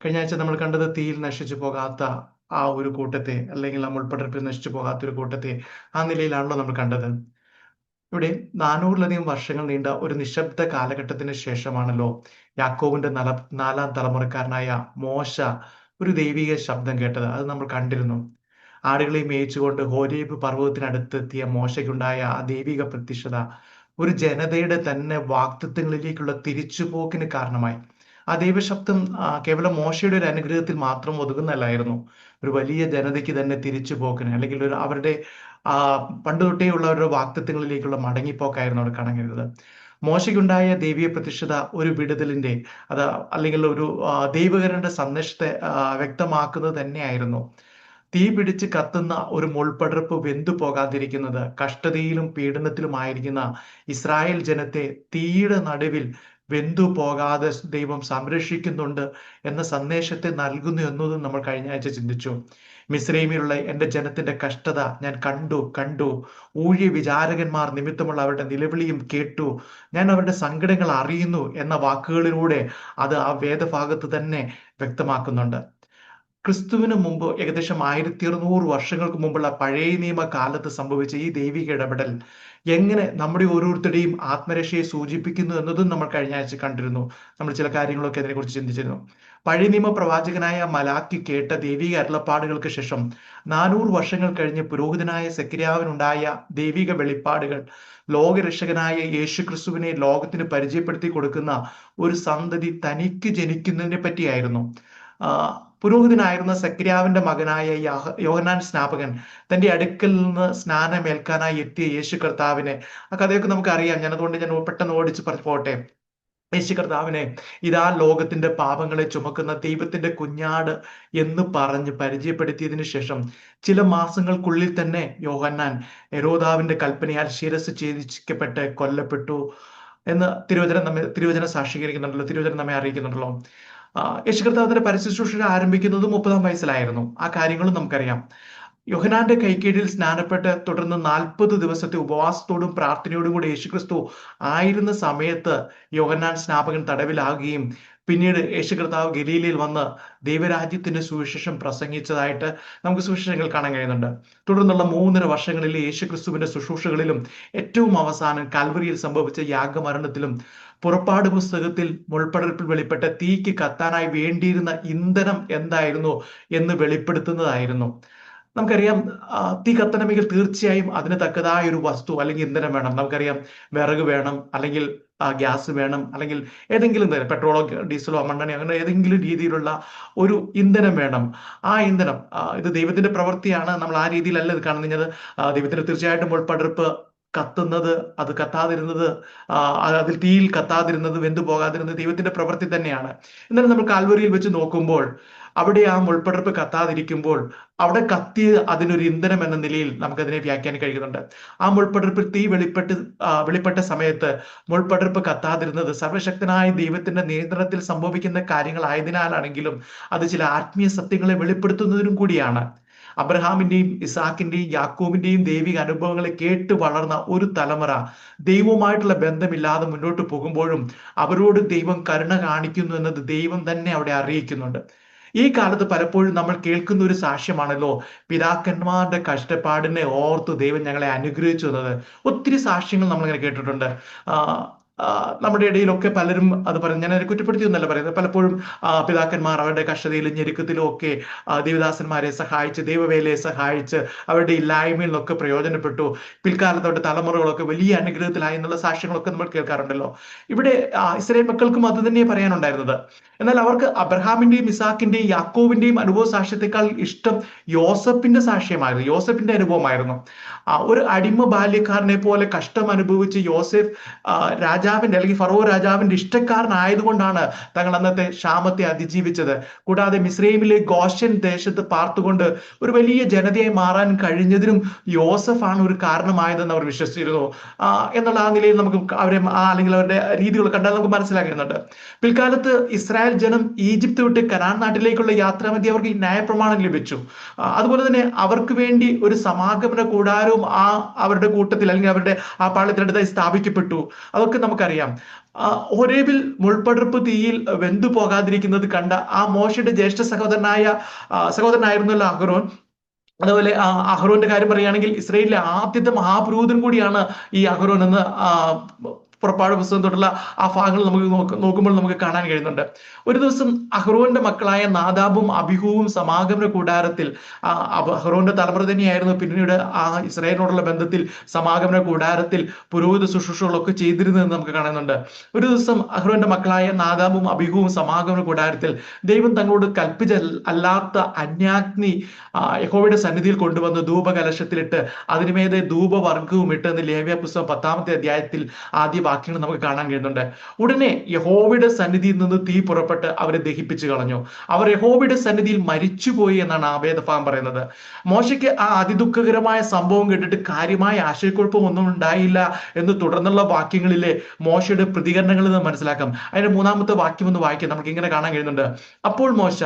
കഴിഞ്ഞ ആഴ്ച നമ്മൾ കണ്ടത് തീയിൽ നശിച്ചു പോകാത്ത ആ ഒരു കൂട്ടത്തെ അല്ലെങ്കിൽ നമ്മൾ പടർപ്പിൽ നശിച്ചു പോകാത്ത ഒരു കൂട്ടത്തെ ആ നിലയിലാണല്ലോ നമ്മൾ കണ്ടത്. ഇവിടെ നാനൂറിലധികം വർഷങ്ങൾ നീണ്ട ഒരു നിശബ്ദ കാലഘട്ടത്തിന് ശേഷമാണല്ലോ യാക്കോവിന്റെ നല നാലാം തലമുറക്കാരനായ മോശ ഒരു ദൈവിക ശബ്ദം കേട്ടത്. അത് നമ്മൾ കണ്ടിരുന്നു. ആടുകളെ മേയിച്ചുകൊണ്ട് ഹോരേബ് പർവതത്തിനടുത്തെത്തിയ മോശയ്ക്കുണ്ടായ ആ ദൈവിക പ്രത്യക്ഷത ഒരു ജനതയുടെ തന്നെ വാക്തത്വങ്ങളിലേക്കുള്ള തിരിച്ചുപോക്കിന് കാരണമായി. ആ ദൈവശബ്ദം കേവലം മോശയുടെ ഒരു അനുഗ്രഹത്തിൽ മാത്രം ഒതുങ്ങുന്നല്ലായിരുന്നു ഒരു വലിയ ജനതയ്ക്ക് തന്നെ തിരിച്ചു പോക്കിന് അല്ലെങ്കിൽ ഒരു അവരുടെ ആ പണ്ട് തൊട്ടേ ഉള്ളവരുടെ വാക്തത്വങ്ങളിലേക്കുള്ള മടങ്ങിപ്പോക്കായിരുന്നു അവിടെ കണങ്ങരുത് മോശയ്ക്കുണ്ടായ ദൈവീയ പ്രതിഷ്ഠത ഒരു വിടുതലിന്റെ അത് അല്ലെങ്കിൽ ഒരു ദൈവകരന്റെ സന്ദേശത്തെ വ്യക്തമാക്കുന്നത് തന്നെയായിരുന്നു. തീ പിടിച്ച് കത്തുന്ന ഒരു മുൾപടർപ്പ് വെന്തു പോകാതിരിക്കുന്നത് കഷ്ടതയിലും പീഡനത്തിലുമായിരിക്കുന്ന ഇസ്രായേൽ ജനത്തെ തീയുടെ നടുവിൽ വെന്തു പോകാതെ ദൈവം സംരക്ഷിക്കുന്നുണ്ട് എന്ന സന്ദേശത്തെ നൽകുന്നു എന്നതും നമ്മൾ കഴിഞ്ഞ ആഴ്ച ചിന്തിച്ചു. മിസ്രൈമിലുള്ള എന്റെ ജനത്തിന്റെ കഷ്ടത ഞാൻ കണ്ടു കണ്ടു. ഊഴിയ വിചാരകന്മാർ നിമിത്തമുള്ള അവരുടെ നിലവിളിയും കേട്ടു. ഞാൻ അവരുടെ സങ്കടങ്ങൾ അറിയുന്നു എന്ന വാക്കുകളിലൂടെ അത് ആ വേദഭാഗത്ത് തന്നെ വ്യക്തമാക്കുന്നുണ്ട്. ക്രിസ്തുവിന് മുമ്പ് ഏകദേശം ആയിരത്തി അറുന്നൂറ് വർഷങ്ങൾക്ക് മുമ്പുള്ള പഴയ നിയമ കാലത്ത് സംഭവിച്ച ഈ ദൈവിക ഇടപെടൽ എങ്ങനെ നമ്മുടെ ഓരോരുത്തരുടെയും ആത്മരക്ഷയെ സൂചിപ്പിക്കുന്നു എന്നതും നമ്മൾ കഴിഞ്ഞ ആഴ്ച കണ്ടിരുന്നു. നമ്മൾ ചില കാര്യങ്ങളൊക്കെ അതിനെക്കുറിച്ച് ചിന്തിച്ചിരുന്നു. പഴയ നിയമ പ്രവാചകനായ മലാക്കി കേട്ട ദൈവിക അരുളപ്പാടുകൾക്ക് ശേഷം നാനൂറ് വർഷങ്ങൾ കഴിഞ്ഞ് പുരോഹിതനായ സെക്രിയാവിനുണ്ടായ ദൈവിക വെളിപ്പാടുകൾ ലോകരക്ഷകനായ യേശു ക്രിസ്തുവിനെ ലോകത്തിന് പരിചയപ്പെടുത്തി കൊടുക്കുന്ന ഒരു സന്തതി തനിക്ക് ജനിക്കുന്നതിനെ പറ്റിയായിരുന്നു പുരോഹിതനായിരുന്ന സക്രിയാവിന്റെ മകനായ യോഹനാൻ സ്നാപകൻ തന്റെ അടുക്കൽ നിന്ന് സ്നാനമേൽക്കാനായി എത്തിയ യേശു കർത്താവിനെ. ആ കഥയൊക്കെ നമുക്ക് അറിയാം ഞാൻ അതുകൊണ്ട് ഞാൻ പെട്ടെന്ന് ഓടിച്ച് പറഞ്ഞു പോട്ടെ. യേശു കർത്താവിനെ ഇതാ ലോകത്തിന്റെ പാപങ്ങളെ ചുമക്കുന്ന ദൈവത്തിന്റെ കുഞ്ഞാട് എന്ന് പറഞ്ഞ് പരിചയപ്പെടുത്തിയതിനു ശേഷം ചില മാസങ്ങൾക്കുള്ളിൽ തന്നെ യോഹന്നാൻ എരോദാവിന്റെ കൽപ്പനയാൽ ശിരസ് ഛേദിക്കപ്പെട്ട് കൊല്ലപ്പെട്ടു എന്ന് തിരുവചനം നമ്മെ തിരുവചനം സാക്ഷീകരിക്കുന്നുണ്ടല്ലോ. തിരുവചനം നമ്മെ അറിയിക്കുന്നുണ്ടല്ലോ. യേശു കർത്താവിന്റെ പരിശുശ്രൂഷ ആരംഭിക്കുന്നത് മുപ്പതാം വയസ്സിലായിരുന്നു. ആ കാര്യങ്ങളും നമുക്കറിയാം. യോഹനാന്റെ കൈക്കീഴിൽ സ്നാനപ്പെട്ട് തുടർന്ന് നാൽപ്പത് ദിവസത്തെ ഉപവാസത്തോടും പ്രാർത്ഥനയോടും കൂടി യേശുക്രിസ്തു ആയിരുന്ന സമയത്ത് യോഹനാൻ സ്നാപകൻ തടവിലാകുകയും പിന്നീട് യേശു കർത്താവ് ഗലീലയിൽ വന്ന് ദൈവരാജ്യത്തിന്റെ സുവിശേഷം പ്രസംഗിച്ചതായിട്ട് നമുക്ക് സുവിശേഷങ്ങൾ കാണാൻ കഴിയുന്നുണ്ട്. തുടർന്നുള്ള മൂന്നര വർഷങ്ങളിൽ യേശു ക്രിസ്തുവിന്റെ ശുശ്രൂഷകളിലും ഏറ്റവും അവസാനം കാൽവറിയിൽ സംഭവിച്ച യാഗമരണത്തിലും പുറപ്പാട് പുസ്തകത്തിൽ മുൾപ്പടർപ്പിൽ വെളിപ്പെട്ട തീക്ക് കത്താനായി വേണ്ടിയിരുന്ന ഇന്ധനം എന്തായിരുന്നു എന്ന് വെളിപ്പെടുത്തുന്നതായിരുന്നു. നമുക്കറിയാം തീ കത്തണമെങ്കിൽ തീർച്ചയായും അതിന് തക്കതായ ഒരു വസ്തു അല്ലെങ്കിൽ ഇന്ധനം വേണം. നമുക്കറിയാം വിറക് വേണം അല്ലെങ്കിൽ ഗ്യാസ് വേണം അല്ലെങ്കിൽ ഏതെങ്കിലും തരം പെട്രോളോ ഡീസലോ മണ്ണെണ്ണ അങ്ങനെ ഏതെങ്കിലും രീതിയിലുള്ള ഒരു ഇന്ധനം വേണം. ആ ഇന്ധനം ഇത് ദൈവത്തിന്റെ പ്രവൃത്തിയാണ്. നമ്മൾ ആ രീതിയിലല്ല ഇത് കാണുന്നത്. ദൈവത്തിന്റെ തീർച്ചയായിട്ടും മുൾപ്പടർപ്പ് കത്തുന്നത് അത് കത്താതിരുന്നത് അതിൽ തീയിൽ കത്താതിരുന്നത് വെന്തു പോകാതിരുന്നത് ദൈവത്തിന്റെ പ്രവൃത്തി തന്നെയാണ്. എന്നാലും നമ്മൾ കാൽവരിയിൽ വെച്ച് നോക്കുമ്പോൾ അവിടെ ആ മുൾപ്പടർപ്പ് കത്താതിരിക്കുമ്പോൾ അവിടെ കത്തി അതിനൊരു ഇന്ധനം എന്ന നിലയിൽ നമുക്കതിനെ വ്യാഖ്യാനം കഴിയുന്നുണ്ട് ആ മുൾപ്പടർപ്പിൽ തീ വെളിപ്പെട്ട് വെളിപ്പെട്ട സമയത്ത് മുൾപ്പടർപ്പ് കത്താതിരുന്നത് സർവശക്തനായ ദൈവത്തിന്റെ നിയന്ത്രണത്തിൽ സംഭവിക്കുന്ന കാര്യങ്ങളായതിനാലാണെങ്കിലും അത് ചില ആത്മീയ സത്യങ്ങളെ വെളിപ്പെടുത്തുന്നതിനും കൂടിയാണ്. അബ്രഹാമിന്റെയും ഇസാക്കിന്റെയും യാക്കോബിന്റെയും ദൈവിക അനുഭവങ്ങളെ കേട്ട് വളർന്ന ഒരു തലമുറ ദൈവവുമായിട്ടുള്ള ബന്ധമില്ലാതെ മുന്നോട്ട് പോകുമ്പോഴും അവരോട് ദൈവം കരുണ കാണിക്കുന്നു എന്നത് ദൈവം തന്നെ അവിടെ അറിയിക്കുന്നുണ്ട്. ഈ കാലത്ത് പലപ്പോഴും നമ്മൾ കേൾക്കുന്ന ഒരു സാക്ഷ്യമാണല്ലോ പിതാക്കന്മാരുടെ കഷ്ടപ്പാടിനെ ഓർത്ത് ദൈവം ഞങ്ങളെ അനുഗ്രഹിച്ചു എന്നത്. ഒത്തിരി സാക്ഷ്യങ്ങൾ നമ്മളിങ്ങനെ കേട്ടിട്ടുണ്ട്. നമ്മുടെ ഇടയിലൊക്കെ പലരും അത് പറയുന്നത് ഞാൻ അതിനെ കുറ്റപ്പെടുത്തിയൊന്നല്ല പറയുന്നത്. പലപ്പോഴും പിതാക്കന്മാർ അവരുടെ കഷ്ടതയിലും ഞെരുക്കത്തിലും ഒക്കെ ദേവദാസന്മാരെ സഹായിച്ച് ദൈവവേലയെ സഹായിച്ച് അവരുടെ ഇല്ലായ്മയിൽ നിന്നൊക്കെ പ്രയോജനപ്പെട്ടു. പിൽക്കാലത്ത് അവരുടെ തലമുറകളൊക്കെ വലിയ അനുഗ്രഹത്തിലായി എന്നുള്ള സാക്ഷ്യങ്ങളൊക്കെ നമ്മൾ കേൾക്കാറുണ്ടല്ലോ. ഇവിടെ ഇസ്രയേൽ മക്കൾക്കും അത് തന്നെ പറയാനുണ്ടായിരുന്നത്. എന്നാൽ അവർക്ക് അബ്രഹാമിന്റെയും ഇസാക്കിന്റെയും യാക്കോവിന്റെയും അനുഭവ സാക്ഷ്യത്തെക്കാൾ ഇഷ്ടം യോസഫിന്റെ സാക്ഷ്യമായിരുന്നു. യോസഫിന്റെ അനുഭവമായിരുന്നു. ഒരു അടിമ ബാല്യക്കാരനെ പോലെ കഷ്ടം അനുഭവിച്ച് യോസഫ് രാജാവിന്റെ അല്ലെങ്കിൽ ഫറോ രാജാവിന്റെ ഇഷ്ടക്കാരനായതുകൊണ്ടാണ് തങ്ങൾ അന്നത്തെ ക്ഷാമത്തെ അതിജീവിച്ചത്. കൂടാതെ മിസ്രൈമിലെ ഗോഷൻ ദേശത്ത് പാർത്തുകൊണ്ട് ഒരു വലിയ ജനതയായി മാറാൻ കഴിഞ്ഞതിനും യോസഫാണ് ഒരു കാരണമായതെന്ന് അവർ വിശ്വസിച്ചിരുന്നു. എന്നുള്ള ആ നിലയിൽ നമുക്ക് അവരെ അല്ലെങ്കിൽ അവരുടെ രീതികൾ കണ്ടാൽ നമുക്ക് മനസ്സിലാക്കുന്നുണ്ട് പിൽക്കാലത്ത് ഇസ്രായേൽ ജനം ഈജിപ്ത് വിട്ട് കനാൻ നാട്ടിലേക്കുള്ള യാത്രാ മതി അവർക്ക് ഈ ന്യായപ്രമാണം ലഭിച്ചു. അതുപോലെ തന്നെ അവർക്ക് വേണ്ടി ഒരു സമാഗമന കൂടാരവും ആ അവരുടെ കൂട്ടത്തിൽ അല്ലെങ്കിൽ അവരുടെ ആ പാളത്തിനടുത്തായി സ്ഥാപിക്കപ്പെട്ടു. അതൊക്കെ നമുക്ക് നമുക്കറിയാം. ഒരേവിൽ മുൾപ്പടർപ്പ് തീയിൽ വെന്തു പോകാതിരിക്കുന്നത് കണ്ട ആ മോശയുടെ ജ്യേഷ്ഠ സഹോദരനായ സഹോദരനായിരുന്നല്ലോ അഹ്റോൻ. അതുപോലെ അഹ്റോന്റെ കാര്യം പറയുകയാണെങ്കിൽ ഇസ്രയേലിലെ ആദ്യത്തെ മഹാപുരോഹിതൻ കൂടിയാണ് ഈ അഹ്റോൻ എന്ന് പുറപ്പാട് പുസ്തകം തൊട്ടുള്ള ആ ഭാഗങ്ങൾ നമുക്ക് നോക്കുമ്പോൾ നമുക്ക് കാണാൻ കഴിയുന്നുണ്ട്. ഒരു ദിവസം അഹ്റോന്റെ മക്കളായ നാദാബും അഭിഹുവും സമാഗമന കൂടാരത്തിൽ അഹ്റോന്റെ തലമുറ തന്നെയായിരുന്നു പിന്നീട് ആ ഇസ്രായേലിനോടുള്ള ബന്ധത്തിൽ സമാഗമന കൂടാരത്തിൽ പുരോഹിത ശുശ്രൂഷകളൊക്കെ ചെയ്തിരുന്നതെന്ന് നമുക്ക് കാണുന്നുണ്ട് ഒരു ദിവസം അഹ്റോന്റെ മക്കളായ നാദാബും അഭിഹുവും സമാഗമന കൂടാരത്തിൽ ദൈവം തങ്ങളോട് കൽപ്പിച്ച അല്ലാത്ത അന്യാഗ്നി യഹോവയുടെ സന്നിധിയിൽ കൊണ്ടുവന്ന് ധൂപകലശത്തിലിട്ട് അതിനുമേതെ ധൂപവർഗവും ഇട്ട് ലേവ്യ പുസ്തകം പത്താമത്തെ അധ്യായത്തിൽ ആദ്യ വാക്യങ്ങൾ നമുക്ക് കാണാൻ കഴിയുന്നുണ്ട്. ഉടനെ യഹോവയുടെ സന്നിധിയിൽ നിന്ന് തീ പുറപ്പെട്ട് അവരെ ദഹിപ്പിച്ചു കളഞ്ഞു. അവർ യഹോവയുടെ സന്നിധിയിൽ മരിച്ചുപോയി എന്നാണ് ആ വേദഭാഗം പറയുന്നത്. മോശയ്ക്ക് ആ അതിദുഃഖകരമായ സംഭവം കേട്ടിട്ട് കാര്യമായ ആശയക്കുഴപ്പം ഒന്നും ഉണ്ടായില്ല എന്ന് തുടർന്നുള്ള വാക്യങ്ങളിലെ മോശയുടെ പ്രതികരണങ്ങളിൽ നിന്ന് മനസ്സിലാക്കാം. അതിന്റെ മൂന്നാമത്തെ വാക്യം ഒന്ന് വായിക്കാം. നമുക്ക് ഇങ്ങനെ കാണാൻ കഴിയുന്നുണ്ട്. അപ്പോൾ മോശ